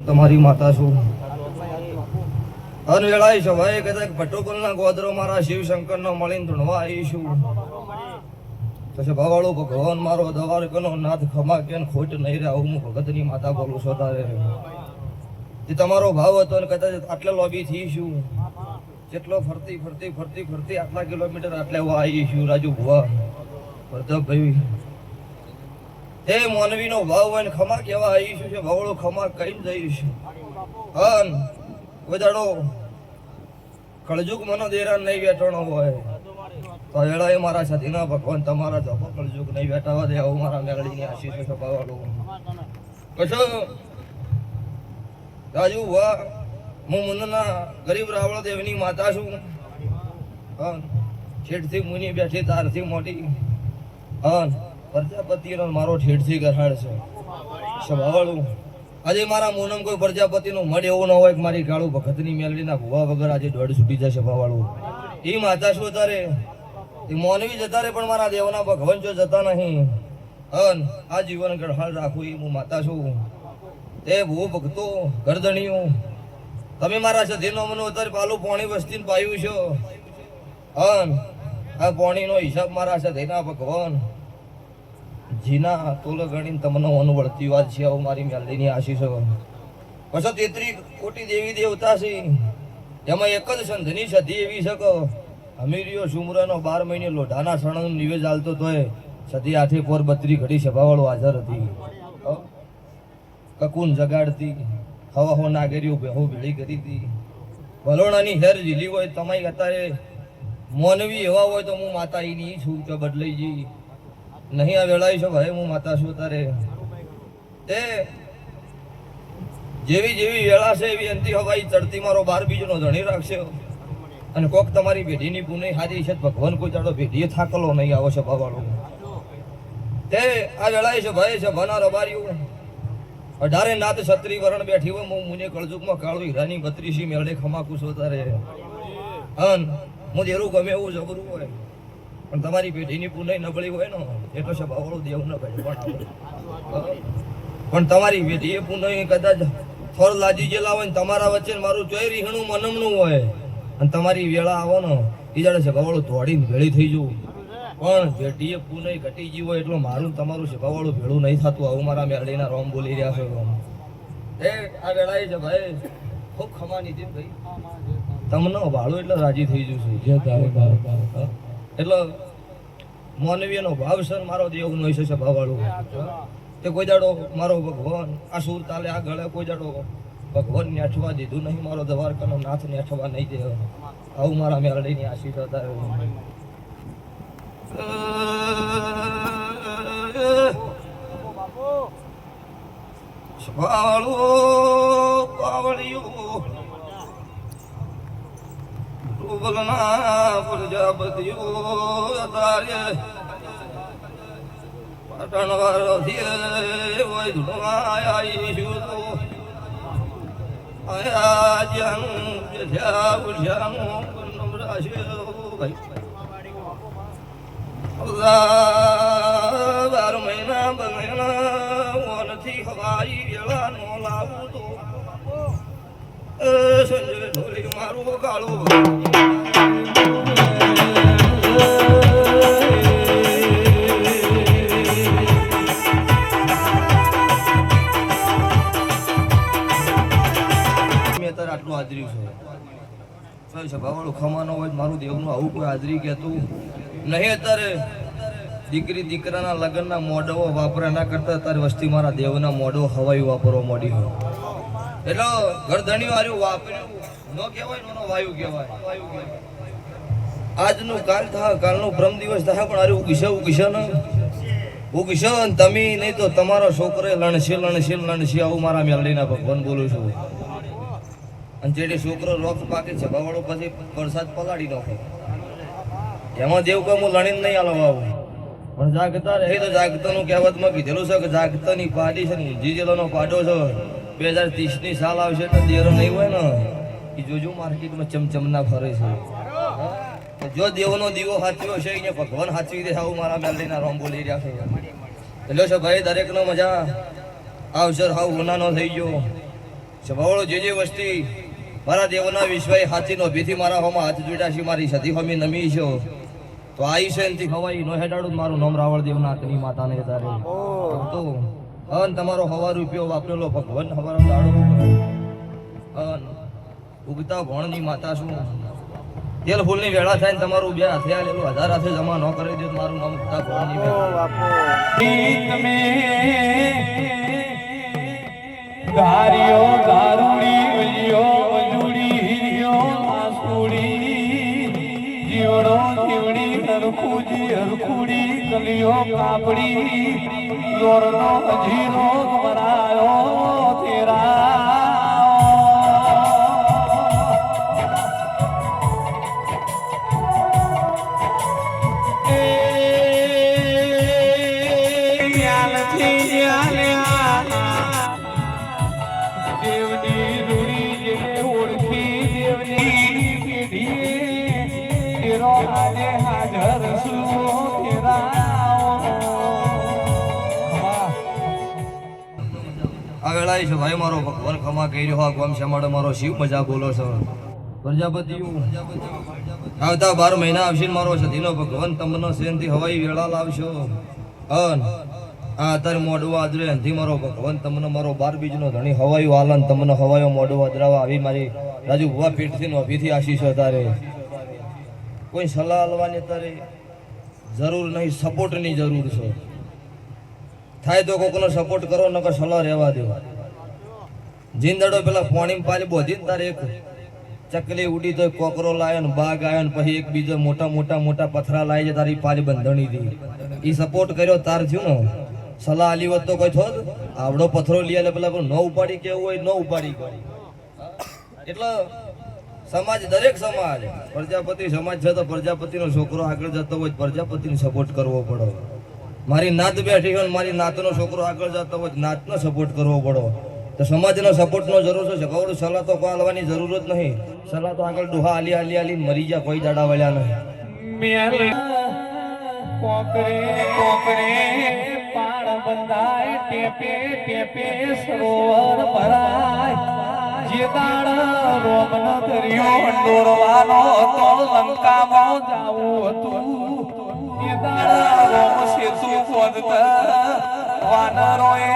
તમારી માતા છું. અનવેળાય સભાએ કદાચ ભટ્ટોપલના ગોદરો મારા શિવ શંકરનો મળીને ધૂણવા આવીશું પછી ભવાળો ભગવાન મારો દ્વારકનો નાથ ખમા કે ખોટ નહીં રહ્યા, હું ભગતની માતા બોલું છો તારે. જે તમારો ભાવ હતો ને કદાચ આટલા લોબી થઈશું જેટલો ફરતી ફરતી ફરતી ફરતી આટલા કિલોમીટર આટલે આવીશું રાજુ ભુવા. પ્રતાપભાઈ એ માનવીનો ભાવ હોય ને ખમા કેવા આવીશું છે ભવળો ખમા કઈ જઈશું હન, વધારો. કળજુગ મનો દેરા નહીં બેઠવાનો હોય. તો એળાએ મારા સાથીના ભગવાન તમારા જપો કળજુગ નહીં બેઠાવા દે, આવું મારા મેળડીની આશીષ છપાવાળો કશો? રાજુ વા હું મુનના ગરીબ રાવળ દેવની માતા છું. હન છેડથી મુની બેઠી, તારથી મોટી. હન પ્રજાપતિનો મારો ઠેઠથી ગરહાડ છે. સ્વભાવવાળું આજે મારા મોનમ કોઈ પ્રજાપતિનો મઢ એવો ન હોય કે મારી કાળું ભગતની મેલડીના ભુવા વગર આજે દોડ છૂટી જશે ભાવાળું એ માતા શું તારે એ મોનવી જતા રે પણ મારા દેવના ભગવાન જો જતા નહીં. અન આ જીવન ગઢાળ રાખું એ હું માતા છું. તે ભૂ ભક્તો, ગરદણીઓ, તમે મારા સધીનો મને અત્યારે પાલું પોણી વસ્તીને પાયું છો. અન આ પોણીનો હિસાબ મારા સધીના ભગવાન જીના તોલ ગણીને તમને મન વળતી વાત છે, આવું મારી મેલડીની આશીષો. પછી તેત્રી કોટી દેવી દેવતા છે. એમાં એક જ સંધની સધી એવી શકો અમીરીઓ સુમરાનો બાર મહિને લોઢાના સણનું નિવેદ આલતો તોય સધી આઠે પોર બત્રી ઘડી સભાવાળો હાજર હતી? કકુન જગાડતી હવા હો નાગેરીઓ બેહો ભેળી કરી હતી. વલોણાની હેર ઝીલી હોય તમારી અત્યારે મોનવી એવા હોય તો હું માતા એની છું કે બદલાઈ જઈ નહીં આ વેળાઈ છે ભાઈ, હું માતા છું તારે. તે જેવી જેવી વેળા છે એવી અંતિ હવાઈ ચડતી મારો બાર બીજનો ધણી રાખશે. અને કોક તમારી પેઢીની પુનઃ હારી છે, ભગવાન કોઈ ચાડો પેઢીએ થાકલો નહીં, આવો છે બાવાળો. તે, આ વેળાએ છે ભાઈ છે ભના રબાર્યું અઢારે નાત છત્રી વરણ બેઠી હોય હું મુને કળજુકમાં કાળું હીરાની બત્રીસી મેળે ખમાકું છો તારે. અન હું જેરું ગમે એવું જબરું હોય. પણ તમારી પેઢીની પુનઃ નબળી હોય ને એટલો સ્વભાવવાળો દેવ ન ભાઈ પણ પણ તમારી પેઢી એ પુનઃ કદાચ ફળ લાજી જેલા હોય ને તમારા વચ્ચે મારું ચોય રીહણું મનમનું હોય. અને તમારી વેળા આવો ને એ જાણે સ્વભાવવાળું દોડીને ભેળી થઈ જવું. પણ પેઢીએ પુનઃ ઘટી ગયું હોય એટલું મારું તમારું સ્વભાવવાળું ભેળું નહીં થતું. આવું મારા મેળીના રોમ બોલી રહ્યા છે એ આ વેળાએ છે ભાઈ. ખૂબ ખમાની છે ભાઈ. તમને ભાડું એટલે રાજી થઈ જશે. જે તારે? એટલે માનવીયનો ભાવ સર મારો દેવનો હશે છે ભાવવાળું તે કોઈ દાડો મારો ભગવાન આ સુર તાલે આ ગળે કોઈ દાડો ભગવાન ને અઠવા દીધું નહીં, મારો દ્વારકાનો નાથ ને અઠવા નહીં દે. આવું મારા મેરડીની આશીષ હતા સ્વાળો પાવળિયો રૂબલના પ્રજાપતિઓ તારે પાટણ વાળો તો આયા જ્યાં જ્યાં ઉઠ્યા નમરાશે બાર મહિના બનેલા ઓનથી હવાઈ વેળા નો લાવું તો મારું કાળું આટલું હાજરી છે? સભાવાળું ખમાનો હોય મારું દેવનું આવું કોઈ હાજરી કહેતું? નહીં અત્યારે. દીકરી, દીકરાના લગ્નના મોઢવો વાપરા ના કરતા અત્યારે વસ્તી મારા દેવના મોઢો હવાઈ વાપરવા મોડી હોય. એટલે ગરધણી વાળું વાપર્યું ન કહેવાય નો વાયુ કહેવાય વાયુ કહેવાય. આજનું કાલ થાય કાલનું ભ્રમ દિવસ થાય પણ અરે ઉગીશે ઉગીશે ને? ઉગીશે તમે નહીં તો તમારો છોકરો લણશે લણશે લણશે આવું મારા મેલડીના ભગવાન બોલું છું. અને જેડે છોકરો રોગ પાકે છે ભવાળો પછી વરસાદ પલાડી નાખે. એમાં દેવ કે હું લણીને નહીં આલો આવું. પણ જાગતા રહે. તો જાગતાનું કહેવતમાં કીધેલું છે કે જાગતાની પાડી છે ને જીજેલોનો પાડો છે. બે હજાર ત્રીસની સાલ આવશે એટલે દેરો નહીં હોય ને. એ જોજો માર્કેટમાં ચમચમના ફરે છે. તો જો દેવનો દીવો સાચવ્યો છે, એને ભગવાન સાચવી દે આવું મારા મેલડીના રોમ બોલી રહ્યા છે. એટલે છે ભાઈ, દરેકનો મજા. આવશે હાવ ગુનાનો થઈ ગયો. સ્વભાવળો જે જે વસ્તી મારા દેવના વિશ્વએ હાથીનો ભીથી મારા હોમાં હાથ જોડ્યા છે મારી સતી હોમી નમી છો. તો આઈ છે એનથી હવાઈ નો હેડાડું મારું નામ રાવળ દેવના અતની માતાને તારે. તો અન તમારો હવા રૂપિયો વાપરેલો ભગવાન હવારો દાડો અન ઉગતા ભણની માતા શું? તેલ ફૂલની વેળા થાય ને તમારું બે હાથે આલેલું હજાર હાથે જમા ન કરી દે મારું નામ ઉગતા ભણની વેળા. ગીત મેં ગારિયો દારૂડી કલિયો કાપડી દોરનો અજીરો મરાયો વેળાએ છે ભાઈ, મારો ભગવાન ખમા કર્યો હા ગોમ શમાડે મારો શિવ મજા બોલો છો. પ્રજાપતિ આવતા બાર મહિના આવશે મારો સધીનો ભગવાન, તમને સેનથી હવાઈ વેળા લાવશો. અન આ અત્યારે મોડું આદરે અંધી મારો ભગવાન, તમને મારો બાર બીજનો ધણી હવાયું આલન તમને હવાયો મોડું આદરાવા આવી મારી રાજુ ભુવા પીઠથી નોભીથી આશીષ તારે. કોઈ સલાહ આલવાની તારે? જરૂર નહીં સપોર્ટની જરૂર છે. થાય તો કોકનો સપોર્ટ કરો, નકર સલાહ રહેવા દો. જીંદડો પેલા પોણી પાલી બોધી તારે એક. ચકલી ઉડી તો કોકરો લાયો ને બાગ આવ્યો ને પછી એક બીજો મોટા મોટા મોટા પથરા લાવી છે તારી પાલી બંધણી હતી. એ સપોર્ટ કર્યો, તાર થયું ને. સલાહ આલી હોત તો કોઈ થોત આવડો પથરો લઈ આલે પેલા ન ઉપાડી કેવું હોય ન ઉપાડી. એટલે સમાજ દરેક સમાજ, પ્રજાપતિ સમાજ છે તો પ્રજાપતિનો છોકરો આગળ જતો હોય પ્રજાપતિને સપોર્ટ કરવો પડે. મારી નાત બેઠી હોય મારી નાતનો છોકરો આગળ જતો હોય નાતનો સપોર્ટ કરવો પડો. તો સમાજનો સપોર્ટનો જરૂર છે. જગાવડું સલાહ તો કોઈ જરૂર જ નહીં. સલાહ તો આગળ ડોહા આલી આલી આલી મરી જાય કોઈ દાડા વળ્યા નહીં. કોકરે કોકરે પાણ બંધાય, ટેપે ટેપે ભરાય. જે દાડ જાવું હતું. સેતુ વાનરોએ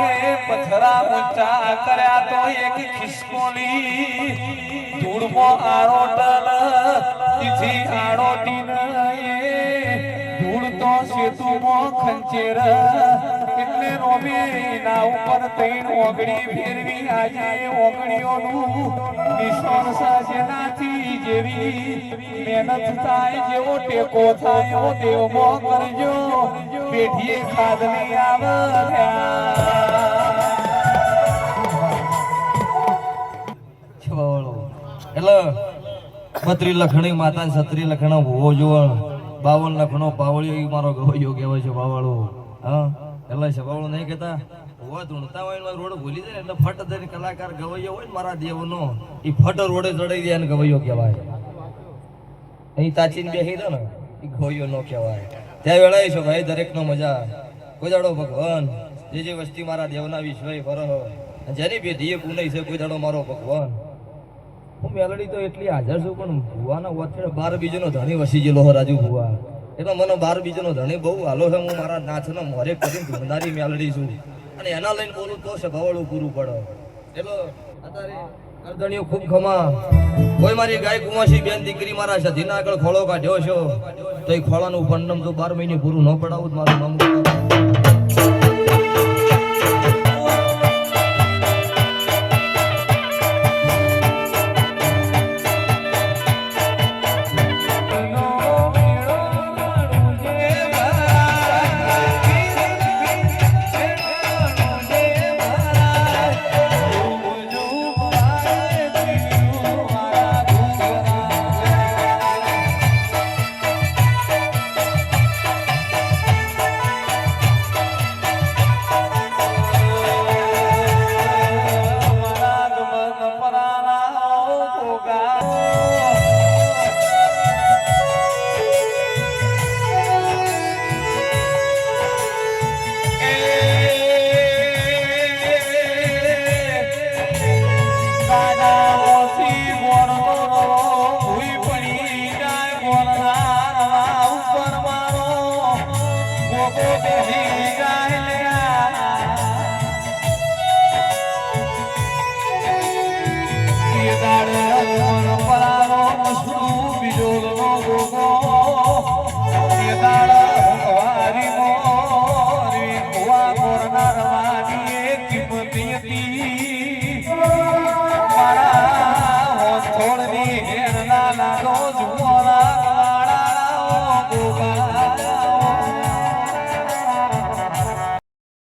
પથરા ઊંચા કર્યા તો એક ખિસકોલી. ધૂળમાં આરોટલ ઈથી આરોટીન ધૂળ તો સેતુમાં ખંચેર એટલે રોમે ના ઉપર તૈણ ઓગણી ફેરવી આજે ઓગળીઓનું નિશાન સાજનાથી જેવી મહેનત થાય જેવો ટેકો થાય એવો દેવમાં કરજો. પેઢીએ ખાદની આવ્યા. એટલે બત્રી લખણી માતા છત્રી લખણો ભૂવો જોવણ બાવન લખણો પાવળિયો ઈ મારો ગવૈયો કહેવાય છે બાવાળો. હા? એટલે છવાવાળો નહીં કહેતા. હોવા ધૂણતા હોય રોડ ભૂલી જાય એટલે ફટ દઈને કલાકાર ગવૈયો હોય ને મારા દેવનો એ ફટ રોડે ચડાઈ દે અને ગવૈયો કહેવાય. અહીં તાચીને બેસી દો ને એ ગવૈયો નો કહેવાય. ત્યાં વેળાએ છો ભાઈ, દરેકનો મજા. કોઈ દાડો ભગવાન, જે જે વસ્તી મારા દેવના વિશ્વય ફરહ જેની બેધીએ પુનઈ છે કોઈ દાડો મારો ભગવાન. હું મેલડી તો એટલી હાજર છું, પણ ભુવાના વચ્ચે બાર બીજનો ધણી વસી ગયેલો રાજુ ભુવા. એટલે મને બાર બીજનો ધણી બહુ હાલો છે, હું મારા નાથનો મોરે કરીને ધૂંધારી મેળડી છું. અને એના લઈને બોલું તો સભાવાળું પૂરું પડે. એટલે અત્યારે અર્ધણીઓ ખૂબ ખમા કોઈ મારી ગાય કુંવાસી બેન દીકરી મારા સધીના આગળ ખોળો કાઢ્યો છો? તો એ ખોળાનું પંડમ તો બાર મહિને પૂરું ન પડાવું, મારું નામ